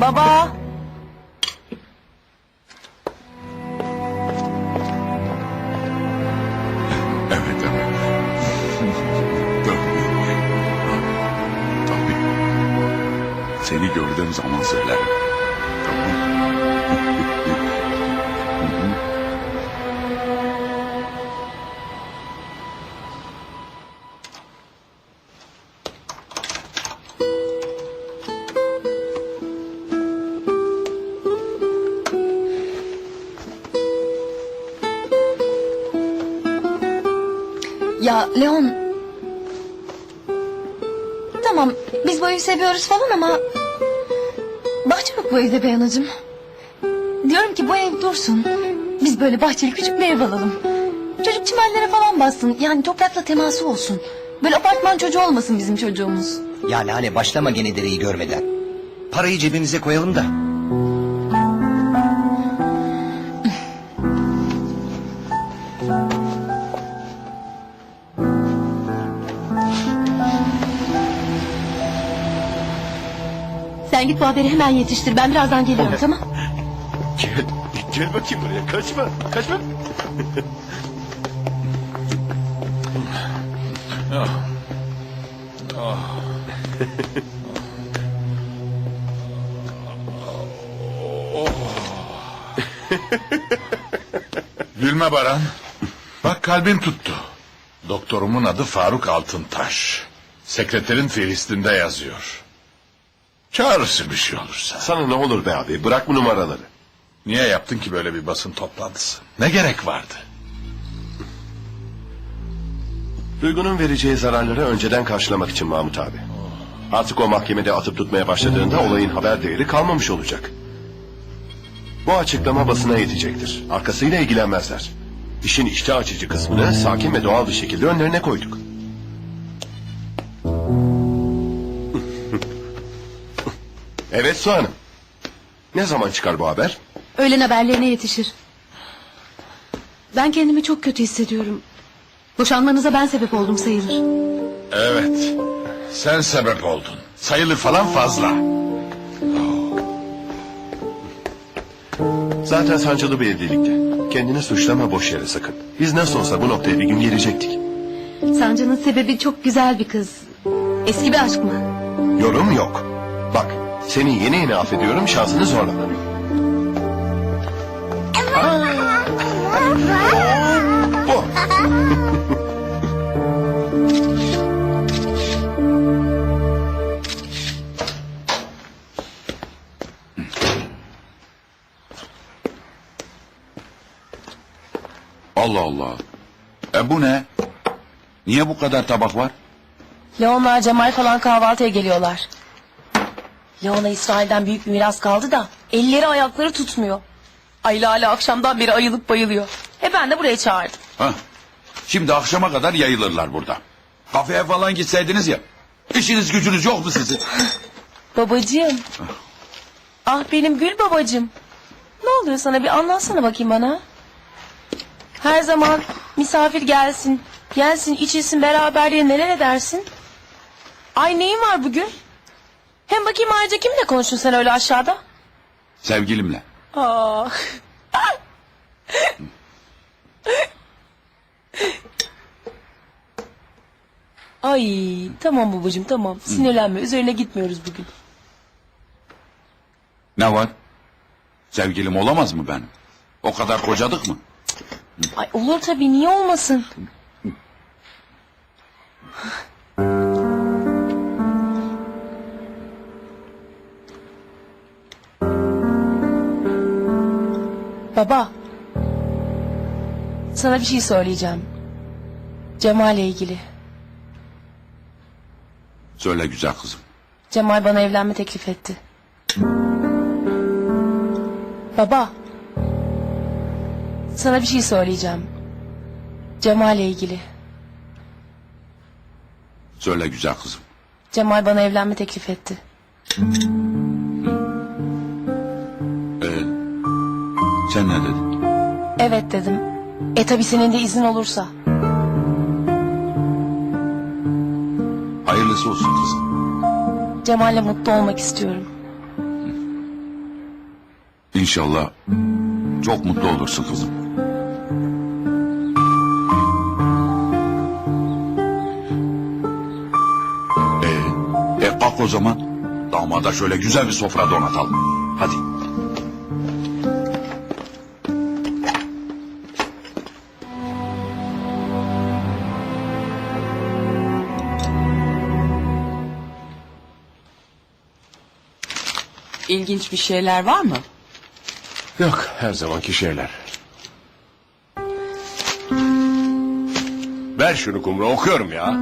Baba. Evet evet. Tabii. Tabii. Seni gördüğüm zaman söylerim. Ya Leon. Tamam biz bu evi seviyoruz falan ama... Bahçe yok bu evde be anacığım. Diyorum ki bu ev dursun. Biz böyle bahçeli küçük bir ev alalım. Çocuk çimenlere falan bassın. Yani toprakla teması olsun. Böyle apartman çocuğu olmasın bizim çocuğumuz. Yani hani başlama gene dereyi görmeden. Parayı cebimize koyalım da. Sen git bu haberi hemen yetiştir. Ben birazdan geliyorum tamam Gel, gel bakayım buraya. Kaçma, kaçma. Gülme Baran. Bak kalbin tuttu. Doktorumun adı Faruk Altıntaş. Sekreterin Filistin'de yazıyor. Çağırırsın bir şey olursa. Sana ne olur be abi, bırak bu numaraları. Niye yaptın ki böyle bir basın toplantısı? Ne gerek vardı? Duygunun vereceği zararları önceden karşılamak için Mahmut abi. Artık o mahkemede atıp tutmaya başladığında olayın haber değeri kalmamış olacak. Bu açıklama basına yetecektir. Arkasıyla ilgilenmezler. İşin iştah açıcı kısmını sakin ve doğal bir şekilde önlerine koyduk. Evet Su Hanım. Ne zaman çıkar bu haber? Öğlen haberlerine yetişir. Ben kendimi çok kötü hissediyorum. Boşanmanıza ben sebep oldum sayılır. Evet. Sen sebep oldun. Sayılı falan fazla. Zaten sancılı bir evlilikti. Kendini suçlama boş yere sakın. Biz nasıl olsa bu noktaya bir gün gelecektik. Sancı'nın sebebi çok güzel bir kız. Eski bir aşk mı? Yorum yok. Bak seni yeni yeni affediyorum şansını zorlama. Bu. Allah Allah. E bu ne? Niye bu kadar tabak var? Leon'la Cemal falan kahvaltıya geliyorlar. Leon'a İsrail'den büyük bir miras kaldı da elleri ayakları tutmuyor. Ayla hala akşamdan beri ayılıp bayılıyor. E ben de buraya çağırdım. Ha? Şimdi akşama kadar yayılırlar burada. Kafeye falan gitseydiniz ya. İşiniz gücünüz yok mu sizin? Babacığım. Ah benim gül babacığım. Ne oluyor sana bir anlatsana bakayım bana. Her zaman misafir gelsin, gelsin, içilsin beraber diye neler edersin? Ay neyin var bugün? Hem bakayım ayrıca kimle konuştun sen öyle aşağıda? Sevgilimle. Aa. Ay tamam babacığım tamam sinirlenme üzerine gitmiyoruz bugün. Ne var? Sevgilim olamaz mı benim? O kadar kocadık mı? Ay olur tabii niye olmasın? Baba. Sana bir şey söyleyeceğim. Cemal'le ilgili. Söyle güzel kızım. Cemal bana evlenme teklif etti. Baba. Sana bir şey söyleyeceğim. Cemal'le ilgili. Söyle güzel kızım. Cemal bana evlenme teklif etti. Sen ne dedin? Evet dedim. E tabi senin de izin olursa. Hayırlısı olsun kızım. Cemal'le mutlu olmak istiyorum. İnşallah çok mutlu olursun kızım. Ee, e kalk o zaman. Damada şöyle güzel bir sofra donatalım. Hadi. İlginç bir şeyler var mı? Yok her zamanki şeyler. Ver şunu kumru okuyorum ya.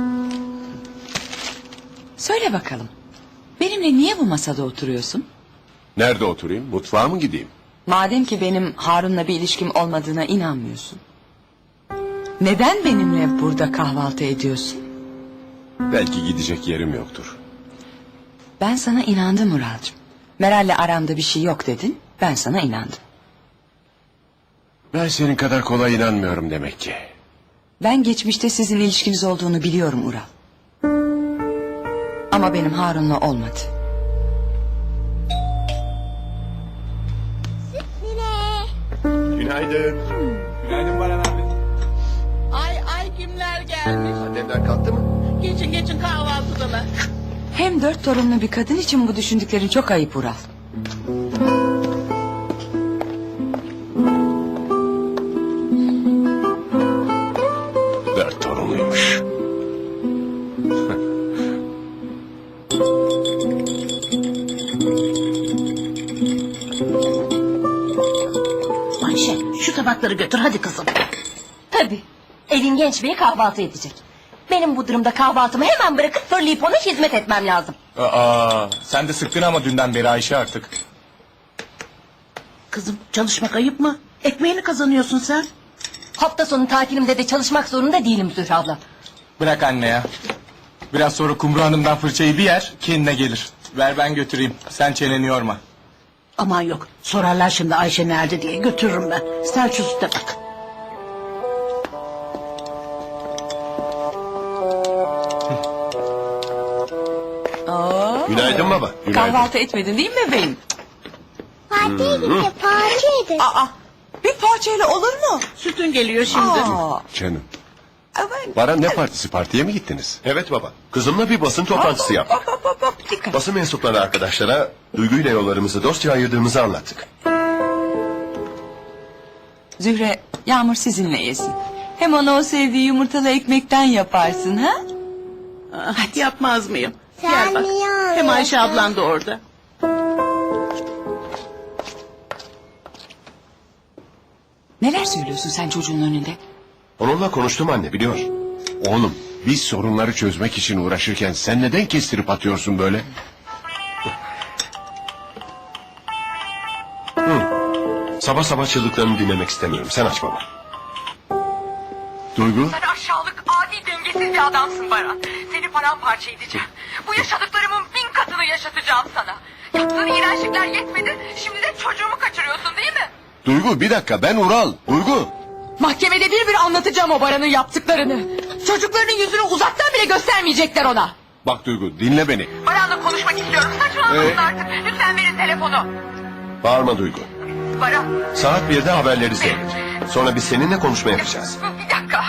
Söyle bakalım. Benimle niye bu masada oturuyorsun? Nerede oturayım? Mutfağa mı gideyim? Madem ki benim Harun'la bir ilişkim olmadığına inanmıyorsun. Neden benimle burada kahvaltı ediyorsun? Belki gidecek yerim yoktur. Ben sana inandım Uralcığım. Meral'le aramda bir şey yok dedin. Ben sana inandım. Ben senin kadar kolay inanmıyorum demek ki. Ben geçmişte sizin ilişkiniz olduğunu biliyorum Ural. Ama benim Harun'la olmadı. Günaydın. Ay ay kimler gelmiş. Annemler kalktı mı? Geçin geçin kahvaltıdalar. Hem dört torunlu bir kadın için bu düşündüklerin çok ayıp Ural. Dört torunluymuş. Ayşe şu tabakları götür hadi kızım. Tabii. Evin genç biri kahvaltı edecek. Benim bu durumda kahvaltımı hemen bırakıp fırlayıp ona hizmet etmem lazım. Aa, sen de sıktın ama dünden beri Ayşe artık. Kızım çalışmak ayıp mı? Ekmeğini kazanıyorsun sen. Hafta sonu tatilimde de çalışmak zorunda değilim Zühre abla. Bırak anne ya. Biraz sonra Kumru Hanım'dan fırçayı bir yer kendine gelir. Ver ben götüreyim. Sen çeneni yorma. Aman yok sorarlar şimdi Ayşe nerede diye götürürüm ben. Sen şu süte bak. Günaydın baba. Günaydın. Kahvaltı etmedin değil mi bebeğim? Partiye gitti, partiydi. Aa, bir parçayla olur mu? Sütün geliyor şimdi. Aa, Canım. aman. Baran ne partisi? Partiye mi gittiniz? Evet baba. Kızımla bir basın toplantısı yaptık. Hop, hop, hop, hop, dikkat. Basın mensupları arkadaşlara duyguyla yollarımızı dostça ayırdığımızı anlattık. Zühre, Yağmur sizinle yesin. Hem ona o sevdiği yumurtalı ekmekten yaparsın ha? Ah, Yapmaz mıyım? Sen Gel bak. Hem Ayşe ablan da orada. Neler söylüyorsun sen çocuğun önünde? Onunla konuştum anne biliyor. Oğlum biz sorunları çözmek için uğraşırken sen neden kestirip atıyorsun böyle? Sabah sabah çığlıklarını dinlemek istemiyorum. Sen aç baba. Duygu? Sen aşağılık, dengesiz bir adamsın Baran. Seni paramparça edeceğim. Bu yaşadıklarımın bin katını yaşatacağım sana. Yaptığın iğrençlikler yetmedi, şimdi de çocuğumu kaçırıyorsun değil mi? Duygu bir dakika ben Ural. Duygu. Mahkemede bir bir anlatacağım o Baran'ın yaptıklarını. Çocuklarının yüzünü uzaktan bile göstermeyecekler ona. Bak Duygu dinle beni. Baran'la konuşmak istiyorum. Saçmalamasın artık. Lütfen verin telefonu. Bağırma Duygu. Baran, Saat 1'de haberleri seyret. Sonra biz seninle konuşma yapacağız. bir dakika.